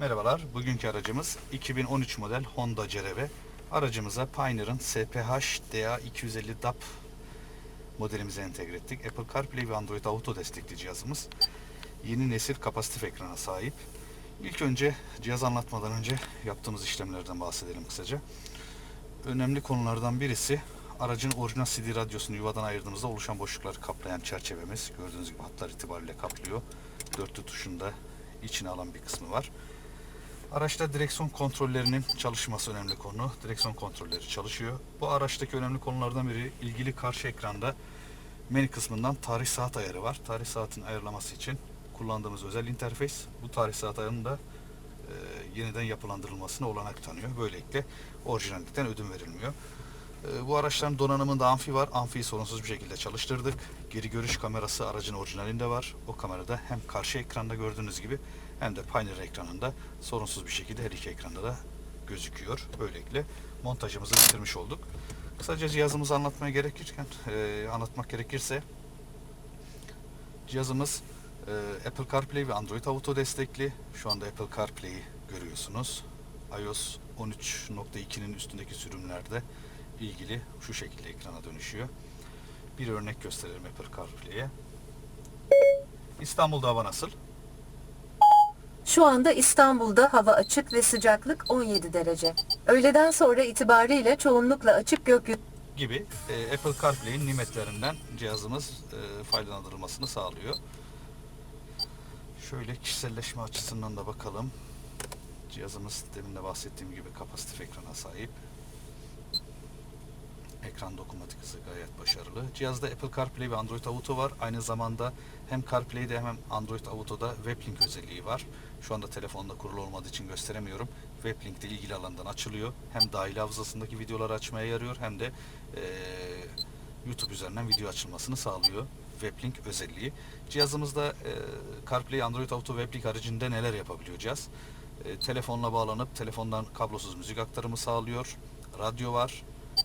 Merhabalar. Bugünkü aracımız 2013 model Honda CR-V. Aracımıza Pioneer'ın SPH DA250 DAP modelimize entegre ettik. Apple CarPlay ve Android Auto destekli cihazımız. Yeni nesil kapasitif ekrana sahip. İlk önce cihaz anlatmadan önce yaptığımız işlemlerden bahsedelim kısaca. Önemli konulardan birisi aracın orijinal CD radyosunu yuvadan ayırdığımızda oluşan boşlukları kaplayan çerçevemiz. Gördüğünüz gibi hatlar itibariyle kaplıyor. Dörtlü tuşunda içine alan bir kısmı var. Araçta direksiyon kontrollerinin çalışması önemli konu. Direksiyon kontrolleri çalışıyor. Bu araçtaki önemli konulardan biri ilgili karşı ekranda menü kısmından tarih saat ayarı var. Tarih saatin ayarlaması için kullandığımız özel interfeys. Bu tarih saat ayarının da e, yeniden yapılandırılmasına olanak tanıyor. Böylelikle orijinallikten ödün verilmiyor. E, bu araçların donanımında amfi var. Amfiyi sorunsuz bir şekilde çalıştırdık. Geri görüş kamerası aracın orijinalinde var. O kamerada hem karşı ekranda gördüğünüz gibi hem de Pioneer ekranında sorunsuz bir şekilde her iki ekranda da gözüküyor. Böylelikle montajımızı bitirmiş olduk. Kısaca cihazımızı anlatmaya gerekirken, e, anlatmak gerekirse cihazımız e, Apple CarPlay ve Android Auto destekli. Şu anda Apple CarPlay'i görüyorsunuz. iOS 13.2'nin üstündeki sürümlerde ilgili şu şekilde ekrana dönüşüyor. Bir örnek gösterelim Apple CarPlay'e. İstanbul'da hava nasıl? Şu anda İstanbul'da hava açık ve sıcaklık 17 derece. Öğleden sonra itibariyle çoğunlukla açık gökyüzü gibi e, Apple CarPlay'in nimetlerinden cihazımız e, faydalandırılmasını sağlıyor. Şöyle kişiselleşme açısından da bakalım. Cihazımız demin de bahsettiğim gibi kapasitif ekrana sahip. Ekran dokunmatik hızı gayet başarılı. Cihazda Apple CarPlay ve Android Auto var. Aynı zamanda hem CarPlay'de hem Android Auto'da WebLink özelliği var. Şu anda telefonda kurulu olmadığı için gösteremiyorum. WebLink de ilgili alandan açılıyor. Hem dahili hafızasındaki videoları açmaya yarıyor hem de eee, YouTube üzerinden video açılmasını sağlıyor. WebLink özelliği. Cihazımızda eee, CarPlay, Android Auto, WebLink haricinde neler yapabiliyor cihaz? Eee, telefonla bağlanıp telefondan kablosuz müzik aktarımı sağlıyor. Radyo var.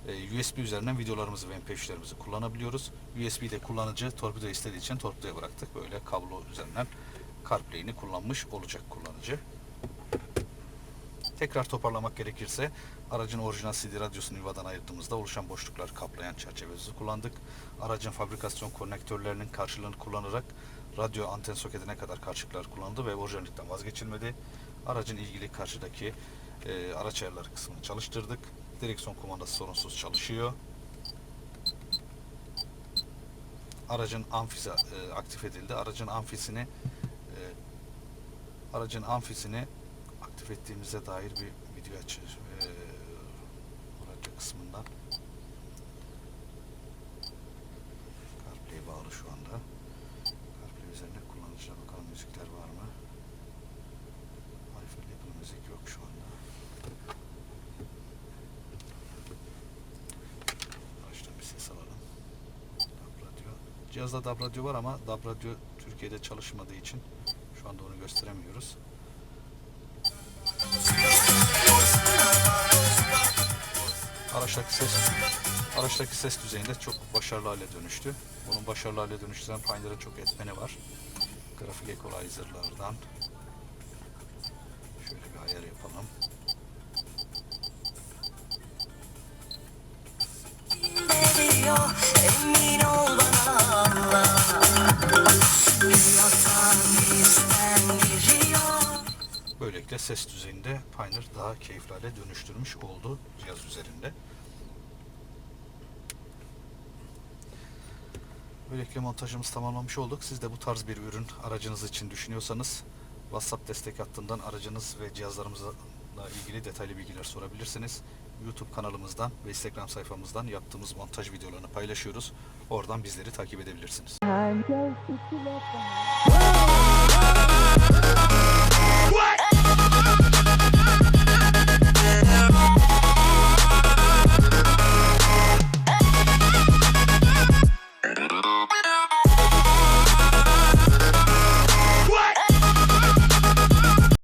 Eee, USB üzerinden videolarımızı ve MP3'lerimizi kullanabiliyoruz. USB'de kullanıcı torpido istediği için torpidoya bıraktık. Böyle kablo üzerinden CarPlay'ini kullanmış olacak kullanıcı. Tekrar toparlamak gerekirse aracın orijinal CD radyosunu yuvadan ayırdığımızda oluşan boşlukları kaplayan çerçevemizi kullandık. Aracın fabrikasyon konnektörlerinin karşılığını kullanarak radyo anten soketine kadar karşılıklar kullandı ve orijinallikten vazgeçilmedi. Aracın ilgili karşıdaki e, araç ayarları kısmını çalıştırdık. Direksiyon kumandası sorunsuz çalışıyor. Aracın amfisi e, aktif edildi. Aracın amfisini e, aracın amfisini aktif ettiğimize dair bir video açır. E, radyo kısmından. CarPlay bağlı şu anda. CarPlay üzerinde kullanıcıya bakalım müzikler var mı? iPhone Apple müzik yok şu anda. Baştan bir ses alalım. DAB radyo. Cihazda DAB radyo var ama DAB radyo Türkiye'de çalışmadığı için şu anda onu gösteremiyoruz. Araçtaki ses araçtaki ses düzeyinde çok başarılı hale dönüştü. Bunun başarılı hale dönüştüren Pioneer'ın çok etmeni var. Grafik equalizer'lardan şöyle bir ayar yapalım. Emin ol bana Böylelikle ses düzeyinde Pioneer daha keyifli hale dönüştürmüş oldu cihaz üzerinde. Böylelikle montajımız tamamlamış olduk. Siz de bu tarz bir ürün aracınız için düşünüyorsanız WhatsApp destek hattından aracınız ve cihazlarımızla ilgili detaylı bilgiler sorabilirsiniz. YouTube kanalımızdan ve Instagram sayfamızdan yaptığımız montaj videolarını paylaşıyoruz. Oradan bizleri takip edebilirsiniz.